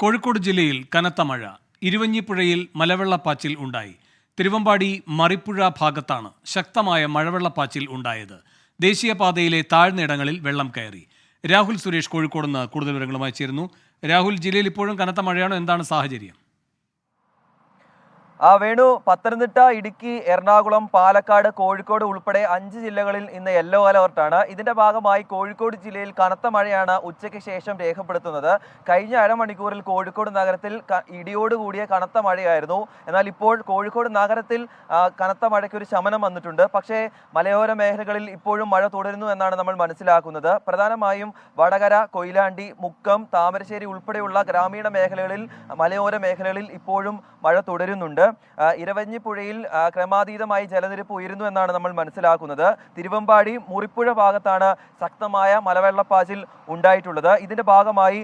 കോഴിക്കോട് ജില്ലയിൽ കനത്ത മഴ. ഇരുവഞ്ഞിപ്പുഴയിൽ മലവെള്ളപ്പാച്ചിൽ ഉണ്ടായി. തിരുവമ്പാടി മറിപ്പുഴ ഭാഗത്താണ് ശക്തമായ മഴവെള്ളപ്പാച്ചിൽ ഉണ്ടായത്. ദേശീയപാതയിലെ താഴ്ന്നിടങ്ങളിൽ വെള്ളം കയറി. രാഹുൽ സുരേഷ് കോഴിക്കോട് നിന്ന് കൂടുതൽ വിവരങ്ങളുമായി ചേരുന്നു. രാഹുൽ ജില്ലയിൽ ഇപ്പോഴും കനത്ത മഴയാണോ? എന്താണ് സാഹചര്യം? വേണു പത്തനംതിട്ട ഇടുക്കി എറണാകുളം പാലക്കാട് കോഴിക്കോട് ഉൾപ്പെടെ അഞ്ച് ജില്ലകളിൽ ഇന്ന് യെല്ലോ അലർട്ടാണ് ഇതിന്റെ ഭാഗമായി കോഴിക്കോട് ജില്ലയിൽ കനത്ത മഴയാണ് ഉച്ചയ്ക്ക് ശേഷം രേഖപ്പെടുത്തുന്നത്. കഴിഞ്ഞ അരമണിക്കൂറിൽ കോഴിക്കോട് നഗരത്തിൽ ഇടിയോട് ഇടിയോടുകൂടിയ കനത്ത മഴയായിരുന്നു. എന്നാൽ ഇപ്പോൾ കോഴിക്കോട് നഗരത്തിൽ കനത്ത മഴയ്ക്ക് ഒരു ശമനം വന്നിട്ടുണ്ട്. പക്ഷേ മലയോര മേഖലകളിൽ ഇപ്പോഴും മഴ തുടരുന്നു എന്നാണ് നമ്മൾ മനസ്സിലാക്കുന്നത്. പ്രധാനമായും വടകര കൊയിലാണ്ടി മുക്കം താമരശ്ശേരി ഉൾപ്പെടെയുള്ള ഗ്രാമീണ മേഖലകളിൽ മലയോര മേഖലകളിൽ ഇപ്പോഴും മഴ തുടരുന്നുണ്ട്. ആ, ഇരവഞ്ഞിപ്പുഴയിൽ ക്രമാതീതമായി ജലനിരപ്പ് ഉയരുന്നു എന്നാണ് നമ്മൾ മനസ്സിലാക്കുന്നത്. തിരുവമ്പാടി മുറിപ്പുഴ ഭാഗത്താണ് ശക്തമായ മലവെള്ളപ്പാച്ചിൽ ഉണ്ടായിട്ടുള്ളത്. ഇതിന്റെ ഭാഗമായി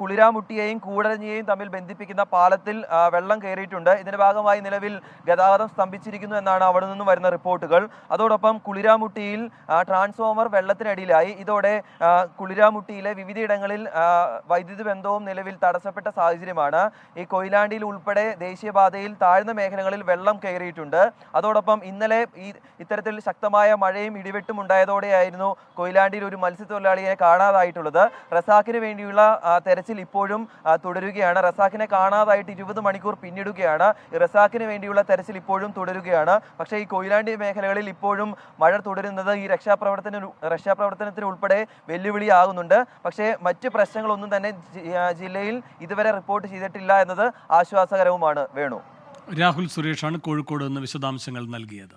കുളിരാമുട്ടിയെയും കൂടരഞ്ഞിയെയും തമ്മിൽ ബന്ധിപ്പിക്കുന്ന പാലത്തിൽ വെള്ളം കയറിയിട്ടുണ്ട്. ഇതിന്റെ ഭാഗമായി നിലവിൽ ഗതാഗതം സ്തംഭിച്ചിരിക്കുന്നു എന്നാണ് അവിടെ നിന്നും വരുന്ന റിപ്പോർട്ടുകൾ. അതോടൊപ്പം കുളിരാമുട്ടിയിൽ ട്രാൻസ്ഫോമർ വെള്ളത്തിനടിയിലായി. ഇതോടെ കുളിരാമുട്ടിയിലെ വിവിധയിടങ്ങളിൽ വൈദ്യുതി ബന്ധവും നിലവിൽ തടസ്സപ്പെട്ട സാഹചര്യമാണ്. ഈ കൊയിലാണ്ടിയിൽ ഉൾപ്പെടെ ദേശീയപാതയിൽ താഴ്ന്ന മേഖലകളിൽ വെള്ളം കയറിയിട്ടുണ്ട്. അതോടൊപ്പം ഇന്നലെ ഈ ഇത്തരത്തിൽ ശക്തമായ മഴയും ഇടിവെട്ടും ഉണ്ടായതോടെയായിരുന്നു കൊയിലാണ്ടിയിൽ ഒരു മത്സ്യത്തൊഴിലാളിയെ കാണാതായിട്ടുള്ളത്. റസാഖിന് വേണ്ടിയുള്ള തെരച്ചിൽ ഇപ്പോഴും തുടരുകയാണ്. റസാഖിനെ കാണാതായിട്ട് ഇരുപത് മണിക്കൂർ പിന്നിടുകയാണ്. റസാഖിന് വേണ്ടിയുള്ള തെരച്ചിൽ ഇപ്പോഴും തുടരുകയാണ്. പക്ഷേ ഈ കൊയിലാണ്ടി മേഖലകളിൽ ഇപ്പോഴും മഴ തുടരുന്നത് ഈ രക്ഷാപ്രവർത്തന രക്ഷാപ്രവർത്തനത്തിന് ഉൾപ്പെടെ വെല്ലുവിളിയാകുന്നുണ്ട്. പക്ഷേ മറ്റ് പ്രശ്നങ്ങളൊന്നും തന്നെ ജില്ലയിൽ ഇതുവരെ റിപ്പോർട്ട് ചെയ്തിട്ടില്ല എന്നത് ആശ്വാസകരവുമാണ്. വേണു. രാഹുൽ സുരേഷാണ് കോഴിക്കോട് നിന്ന് വിശദാംശങ്ങൾ നൽകിയത്.